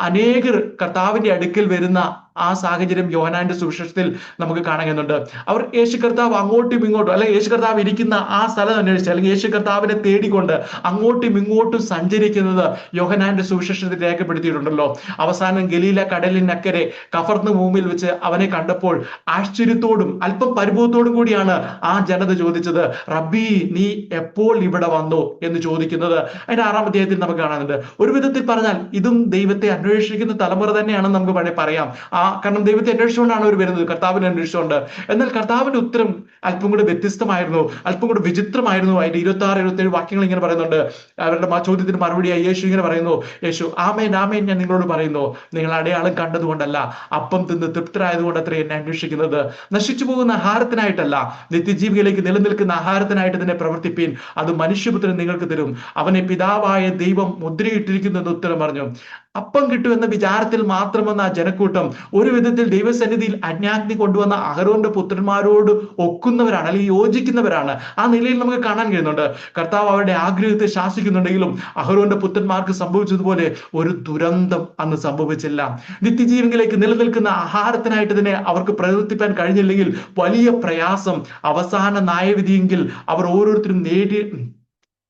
അനേകർ കർത്താവിന്റെ അടുക്കൽ വരുന്ന ആ സാഹചര്യം യോഹനാന്റെ സുവിശേഷത്തിൽ നമുക്ക് കാണുന്നുണ്ട് അവർ യേശു കർത്താവ് അങ്ങോട്ടും ഇങ്ങോട്ടും അല്ലെങ്കിൽ യേശു കർത്താവ് ഇരിക്കുന്ന ആ സ്ഥലം അന്വേഷിച്ച് അല്ലെങ്കിൽ യേശു കർത്താവിനെ തേടിക്കൊണ്ട് അങ്ങോട്ടും ഇങ്ങോട്ടും സഞ്ചരിക്കുന്നത് യോഹനാന്റെ സുവിശേഷത്തിൽ രേഖപ്പെടുത്തിയിട്ടുണ്ടല്ലോ. അവസാനം ഗലീല കടലിനക്കരെ കഫർന്ന് മൂമിൽ വെച്ച് അവനെ കണ്ടപ്പോൾ ആശ്ചര്യത്തോടും അല്പം പരിഭവത്തോടും കൂടിയാണ് ആ ജനത ചോദിച്ചത് റബ്ബി നീ എപ്പോൾ ഇവിടെ വന്നു? എന്ന് ചോദിക്കുന്നത് അതിന്റെ ആറാം അധ്യായത്തിൽ നമുക്ക് കാണാനുണ്ട്. ഒരു വിധത്തിൽ പറഞ്ഞാൽ ഇതും ദൈവത്തെ അന്വേഷിക്കുന്ന തലമുറ തന്നെയാണെന്ന് നമുക്ക് വേണമെങ്കിൽ പറയാം. കാരണം ദൈവത്തെ അന്വേഷിച്ചുകൊണ്ടാണ് അവർ വരുന്നത്. കർത്താവിനെ അന്വേഷിച്ചുകൊണ്ട്. എന്നാൽ കർത്താവിന്റെ ഉത്തരം അല്പം കൂടെ വ്യത്യസ്തമായിരുന്നു. അല്പം കൂടെ വിചിത്രമായിരുന്നു. അതിന്റെ ഇരുപത്തി ആറ് ഇരുപത്തി ഏഴ് വാക്യങ്ങൾ ഇങ്ങനെ പറയുന്നുണ്ട്. അവരുടെ ആ ചോദ്യത്തിന് മറുപടിയായി യേശു ഇങ്ങനെ പറയുന്നു. യേശു ആമേൻ ആമേൻ ഞാൻ നിങ്ങളോട് പറയുന്നു. നിങ്ങൾ അടയാളം കണ്ടതുകൊണ്ടല്ല അപ്പം തിന്ന് തൃപ്തരായതുകൊണ്ട് അത്ര എന്നെ അന്വേഷിക്കുന്നത്. നശിച്ചു പോകുന്ന ആഹാരത്തിനായിട്ടല്ല നിത്യജീവികളിലേക്ക് നിലനിൽക്കുന്ന ആഹാരത്തിനായിട്ട് തന്നെ പ്രവർത്തിപ്പീൻ. അത് മനുഷ്യപുത്രൻ നിങ്ങൾക്ക് തരും. അവനെ പിതാവായ ദൈവം മുദ്രയിട്ടിരിക്കുന്നു എന്ന് ഉത്തരം പറഞ്ഞു. അപ്പം കിട്ടുമെന്ന വിചാരത്തിൽ മാത്രം വന്ന ആ ജനക്കൂട്ടം ഒരു വിധത്തിൽ ദൈവസന്നിധിയിൽ അജ്ഞാഗ്നി കൊണ്ടുവന്ന അഹരോന്റെ പുത്രന്മാരോട് ഒക്കുന്നവരാണ് അല്ലെങ്കിൽ യോജിക്കുന്നവരാണ്. ആ നിലയിൽ നമുക്ക് കാണാൻ കഴിയുന്നുണ്ട്. കർത്താവ് അവരുടെ ആഗ്രഹത്തെ ശാസിക്കുന്നുണ്ടെങ്കിലും അഹരോന്റെ പുത്രന്മാർക്ക് സംഭവിച്ചതുപോലെ ഒരു ദുരന്തം അന്ന് സംഭവിച്ചില്ല. നിത്യജീവനിലേക്ക് നിലനിൽക്കുന്ന ആഹാരത്തിനായിട്ട് തന്നെ അവർക്ക് പ്രവർത്തിപ്പാൻ കഴിഞ്ഞില്ലെങ്കിൽ വലിയ പ്രയാസം അവസാന ന്യായവിധിയെങ്കിൽ അവർ ഓരോരുത്തരും നേടി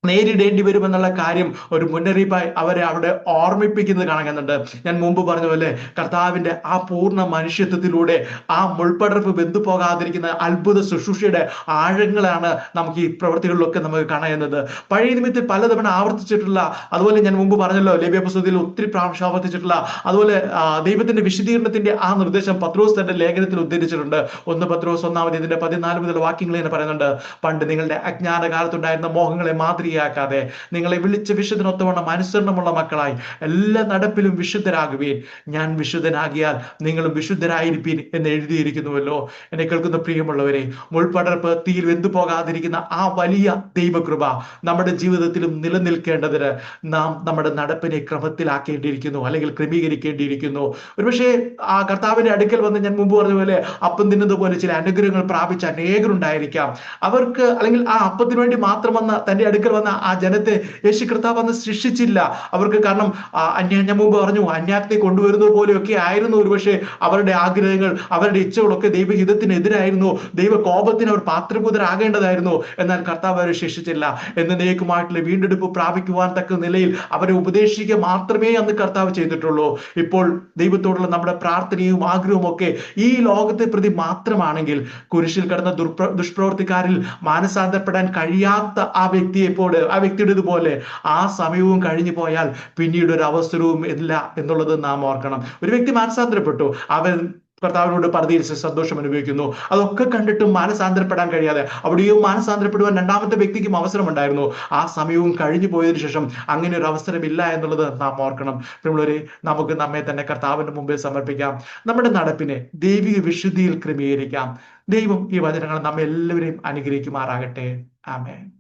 നേരിടേണ്ടി വരുമെന്നുള്ള കാര്യം ഒരു മുന്നറിയിപ്പായി അവരെ അവിടെ ഓർമ്മിപ്പിക്കുന്നത് കാണുന്നുണ്ട് ഞാൻ മുമ്പ് പറഞ്ഞ പോലെ കർത്താവിന്റെ ആ പൂർണ മനുഷ്യത്വത്തിലൂടെ ആ മുൾപടർപ്പ് ബന്ധു പോകാതിരിക്കുന്ന അത്ഭുത ശുശ്രൂഷയുടെ ആഴങ്ങളാണ് നമുക്ക് ഈ പ്രവൃത്തികളിലൊക്കെ നമുക്ക് കാണുന്നത് പഴയ നിമിത്തം പലതവണ ആവർത്തിച്ചിട്ടുള്ള അതുപോലെ ഞാൻ മുമ്പ് പറഞ്ഞല്ലോ ലഭ്യ പുസ്തകത്തിൽ ഒത്തിരി പ്രാവശ്യം ആവർത്തിച്ചിട്ടുള്ള അതുപോലെ ദൈവത്തിന്റെ വിശദീകരണത്തിന്റെ ആ നിർദ്ദേശം പത്രോസ് തന്റെ ലേഖനത്തിൽ ഉദ്ധരിച്ചിട്ടുണ്ട്. ഒന്ന് പത്രോസ് ഒന്നാമത് ഇതിന്റെ പതിനാല് മുതൽ വാക്യങ്ങൾ എന്ന് പറയുന്നുണ്ട്. പണ്ട് നിങ്ങളുടെ അജ്ഞാന കാലത്തുണ്ടായിരുന്ന മോഹങ്ങളെ മാതൃ മാതൃകയാക്കാതെ നിങ്ങളെ വിളിച്ച വിശുദ്ധനൊത്തവണ്ണം അനുസരണമുള്ള മക്കളായി എല്ലാ നടപ്പിലും വിശുദ്ധരാകുവീൻ. ഞാൻ വിശുദ്ധനാകിയാൽ നിങ്ങളും വിശുദ്ധരായിരിപ്പീൻ എന്ന് എഴുതിയിരിക്കുന്നുവല്ലോ. എന്നെ കേൾക്കുന്ന പ്രിയമുള്ളവരെ മുൾപടർപ്പ് തീയിൽ വെന്തു പോകാതിരിക്കുന്ന ആ വലിയ ദൈവകൃപ നമ്മുടെ ജീവിതത്തിലും നിലനിൽക്കേണ്ടതിന് നാം നമ്മുടെ നടപ്പിനെ ക്രമത്തിലാക്കേണ്ടിയിരിക്കുന്നു അല്ലെങ്കിൽ ക്രമീകരിക്കേണ്ടിയിരിക്കുന്നു. ഒരുപക്ഷെ ആ കർത്താവിന്റെ അടുക്കൽ വന്ന് ഞാൻ മുമ്പ് പറഞ്ഞ പോലെ അപ്പം തിന്നതുപോലെ ചില അനുഗ്രഹങ്ങൾ പ്രാപിച്ച അനേകരുണ്ടായിരിക്കാം. അവർക്ക് അല്ലെങ്കിൽ ആ അപ്പത്തിന് വേണ്ടി മാത്രം വന്ന തന്റെ അടുക്കൽ വന്ന ആ ജനത്തെ യേശു കർത്താവ് അന്ന് ശിക്ഷിച്ചില്ല. അവർക്ക് കാരണം അന്യ ഞാൻ മുമ്പ് പറഞ്ഞു അന്യാക്തി കൊണ്ടുവരുന്നത് പോലെയൊക്കെ ആയിരുന്നു ഒരുപക്ഷെ അവരുടെ ആഗ്രഹങ്ങൾ അവരുടെ ഇച്ഛകളൊക്കെ ദൈവഹിതത്തിനെതിരായിരുന്നു. ദൈവ കോപത്തിന് അവർ പാത്രപുതരാകേണ്ടതായിരുന്നു എന്നാൽ കർത്താവ് അവരെ ശിക്ഷിച്ചില്ല. എന്നേക്കുമായിട്ടുള്ള വീണ്ടെടുപ്പ് പ്രാപിക്കുവാൻ തക്ക നിലയിൽ അവരെ ഉപദേശിക്കുക മാത്രമേ അന്ന് കർത്താവ് ചെയ്തിട്ടുള്ളൂ. ഇപ്പോൾ ദൈവത്തോടുള്ള നമ്മുടെ പ്രാർത്ഥനയും ആഗ്രഹവും ഒക്കെ ഈ ലോകത്തെ പ്രതി മാത്രമാണെങ്കിൽ കുരിശിൽ കടന്ന ദുർപ്ര ദുഷ്പ്രവർത്തിക്കാരിൽ മാനസാന്തരപ്പെടാൻ കഴിയാത്ത ആ വ്യക്തിയെ ഇപ്പോൾ ആ വ്യക്തിയുടെ വ്യക്തിയുടേതുപോലെ ആ സമയവും കഴിഞ്ഞു പോയാൽ പിന്നീട് ഒരു അവസരവും ഇല്ല എന്നുള്ളത് നാം ഓർക്കണം. ഒരു വ്യക്തി മാനസാന്തരപ്പെട്ടു. അവൻ കർത്താവിനോട് പരതിയിൽ സന്തോഷം അനുഭവിക്കുന്നു. അതൊക്കെ കണ്ടിട്ടും മാനസാന്തരപ്പെടാൻ കഴിയാതെ അവിടെയും മാനസാന്തരപ്പെടുവാൻ രണ്ടാമത്തെ വ്യക്തിക്കും അവസരമുണ്ടായിരുന്നു. ആ സമയവും കഴിഞ്ഞു പോയതിനു ശേഷം അങ്ങനെ ഒരു അവസരമില്ല എന്നുള്ളത് നാം ഓർക്കണം. നമ്മളൊരു നമുക്ക് നമ്മെ തന്നെ കർത്താവിന്റെ മുമ്പിൽ സമർപ്പിക്കാം. നമ്മുടെ നടപ്പിനെ ദൈവിക വിശുദ്ധിയിൽ ക്രമീകരിക്കാം. ദൈവം ഈ വചനങ്ങൾ നമ്മെല്ലാവരെയും അനുഗ്രഹിക്കുമാറാകട്ടെ. ആമേ